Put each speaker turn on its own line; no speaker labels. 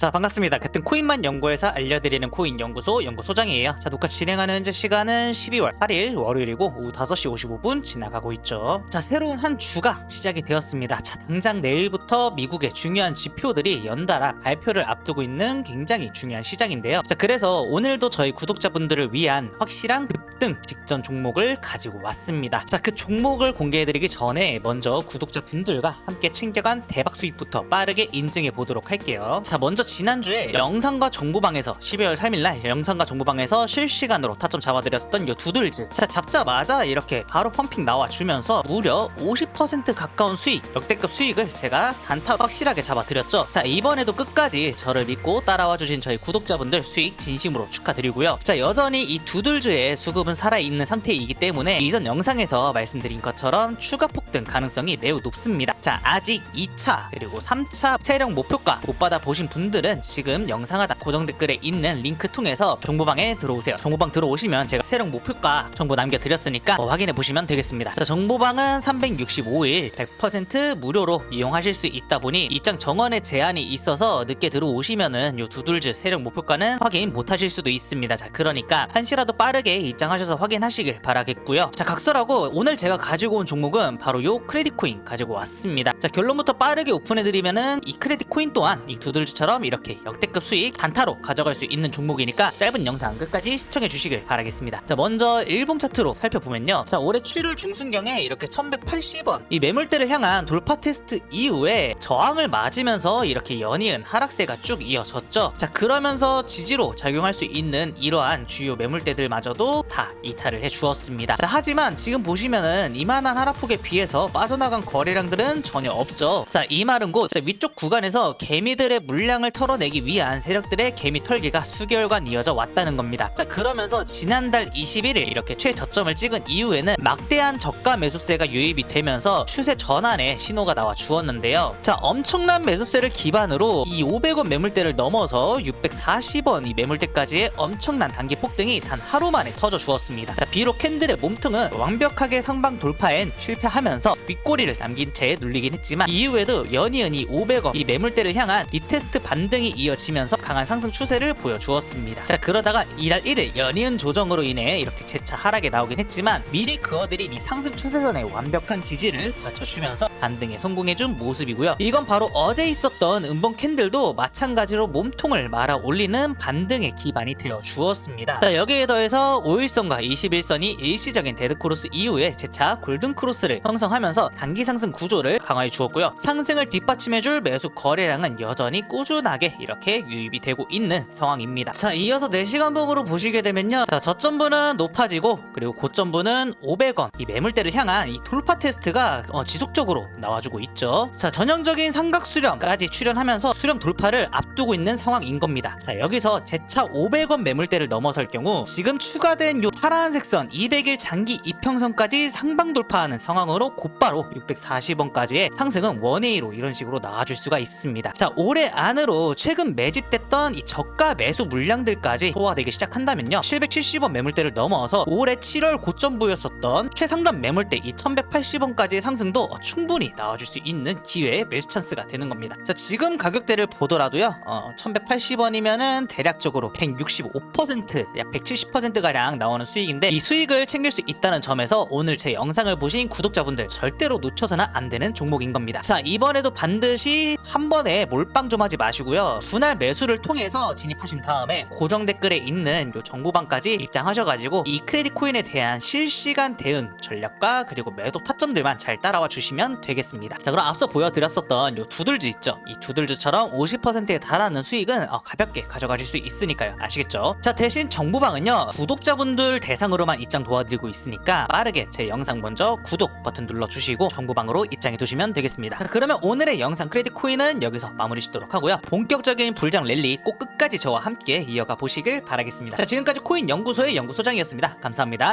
자 반갑습니다. 같은 코인만 연구해서 알려드리는 코인 연구소 연구소장이에요. 자 녹화 진행하는 현재 시간은 12월 8일 월요일이고 오후 5시 55분 지나가고 있죠. 자 새로운 한 주가 시작이 되었습니다. 자 당장 내일부터 미국의 중요한 지표들이 연달아 발표를 앞두고 있는 굉장히 중요한 시장인데요. 자 그래서 오늘도 저희 구독자분들을 위한 확실한 급 등 직전 종목을 가지고 왔습니다. 자 그 종목을 공개해드리기 전에 먼저 구독자 분들과 함께 챙겨간 대박 수익부터 빠르게 인증해 보도록 할게요. 자 먼저 지난주에 영상과 정보방에서 12월 3일날 영상과 정보방에서 실시간으로 타점 잡아드렸었던 요 두들즈 자 잡자마자 이렇게 바로 펌핑 나와주면서 무려 50% 가까운 수익 역대급 수익을 제가 단타 확실하게 잡아드렸죠. 자 이번에도 끝까지 저를 믿고 따라와 주신 저희 구독자분들 수익 진심으로 축하드리고요. 자 여전히 이 두들즈의 수급은 살아있는 상태이기 때문에 이전 영상에서 말씀드린 것처럼 추가 폭등 가능성이 매우 높습니다. 자 아직 2차 그리고 3차 세력 목표가 못 받아 보신 분들은 지금 영상 하단 고정 댓글에 있는 링크 통해서 정보방에 들어오세요. 정보방 들어오시면 제가 세력 목표가 정보 남겨드렸으니까 어, 확인해 보시면 되겠습니다. 자 정보방은 365일 100% 무료로 이용하실 수 있다 보니 입장 정원에 제한이 있어서 늦게 들어오시면은 요 두들즈 세력 목표가는 확인 못 하실 수도 있습니다. 자 그러니까 한시라도 빠르게 입장하셔서 확인하시길 바라겠고요. 자 각설하고 오늘 제가 가지고 온 종목은 바로 요 크레딧 코인 가지고 왔습니다. 자 결론부터 빠르게 오픈해드리면은 이 크레딧 코인 또한 이 두들즈처럼 이렇게 역대급 수익 단타로 가져갈 수 있는 종목이니까 짧은 영상 끝까지 시청해 주시길 바라겠습니다. 자 먼저 일봉 차트로 살펴보면요. 자 올해 7월 중순경에 이렇게 1180원 이 매물대를 향한 돌파 테스트 이후에 저항을 맞으면서 이렇게 연이은 하락세가 쭉 이어졌죠. 자 그러면서 지지로 작용할 수 있는 이러한 주요 매물대들마저도 다 이탈을 해 주었습니다. 자 하지만 지금 보시면은 이만한 하락폭에 비해서 빠져나간 거래량들은 전혀 없죠. 자 이 말은 곧 자, 위쪽 구간에서 개미들의 물량을 털어내기 위한 세력들의 개미 털기가 수개월간 이어져 왔다는 겁니다. 자 그러면서 지난달 21일 이렇게 최저점을 찍은 이후에는 막대한 저가 매수세가 유입이 되면서 추세 전환의 신호가 나와 주었는데요. 자 엄청난 매수세를 기반으로 이 500원 매물대를 넘어서 640원 이 매물대까지의 엄청난 단기 폭등이 단 하루 만에 터져 주었습니다. 자 비록 캔들의 몸통은 완벽하게 상방 돌파엔 실패하면서 윗꼬리를 남긴 채 눌리긴 했지만 이후에도 연이은이 500원 이 매물대를 향한 리테스트 반등이 이어지면서 강한 상승 추세를 보여주었습니다. 자 그러다가 이달 1일 연이은 조정으로 인해 이렇게 재차 하락에 나오긴 했지만 미리 그어들인 이 상승 추세선의 완벽한 지지를 받쳐주면서 반등에 성공해준 모습이고요. 이건 바로 어제 있었던 음봉 캔들도 마찬가지로 몸통을 말아 올리는 반등의 기반이 되어 주었습니다. 자 여기에 더해서 5일선과 21선이 일시적인 데드크로스 이후에 재차 골든크로스를 형성 하면서 단기 상승 구조를 강화해 주었고요. 상승을 뒷받침해줄 매수 거래량은 여전히 꾸준하게 이렇게 유입이 되고 있는 상황입니다. 자 이어서 4시간 봉으로 보시게 되면요. 자 저점부는 높아지고 그리고 고점부는 500원 이 매물대를 향한 이 돌파 테스트가 어, 지속적으로 나와주고 있죠. 자 전형적인 삼각 수렴까지 출현하면서 수렴 돌파를 앞두고 있는 상황인 겁니다. 자 여기서 재차 500원 매물대를 넘어설 경우 지금 추가된 요 파란색 선 200일 장기 이평선까지 상방 돌파하는 상황으로 곧바로 640원까지의 상승은 원웨이로 이런 식으로 나와줄 수가 있습니다. 자 올해 안으로 최근 매집됐던 이 저가 매수 물량들까지 소화되기 시작한다면요 770원 매물대를 넘어서 올해 7월 고점부였었던 최상단 매물대 이 1180원까지의 상승도 어, 충분히 나와줄 수 있는 기회의 매수 찬스가 되는 겁니다. 자 지금 가격대를 보더라도요 어, 1180원이면은 대략적으로 165%약 170% 가량 나오는 수익인데 이 수익을 챙길 수 있다는 점에서 오늘 제 영상을 보신 구독자분들 절대로 놓쳐서는 안 되는 종목인 겁니다. 자 이번에도 반드시 한 번에 몰빵 좀 하지 마시고요. 분할 매수를 통해서 진입하신 다음에 고정 댓글에 있는 요 정보방까지 입장하셔가지고 이 크레딧 코인에 대한 실시간 대응 전략과 그리고 매도 타점들만 잘 따라와 주시면 되겠습니다. 자 그럼 앞서 보여드렸었던 요 두들즈 있죠? 이 두들즈처럼 50%에 달하는 수익은 어, 가볍게 가져가실 수 있으니까요. 아시겠죠? 자 대신 정보방은요 구독자분들 대상으로만 입장 도와드리고 있으니까 빠르게 제 영상 먼저 구독 버튼 눌러주시고 정보방으로 입장해 두시면 되겠습니다. 자, 그러면 오늘의 영상 크레딧 코인은 여기서 마무리 짓도록 하고요. 본격적인 불장 랠리 꼭 끝까지 저와 함께 이어가 보시길 바라겠습니다. 자 지금까지 코인 연구소의 연구소장이었습니다. 감사합니다.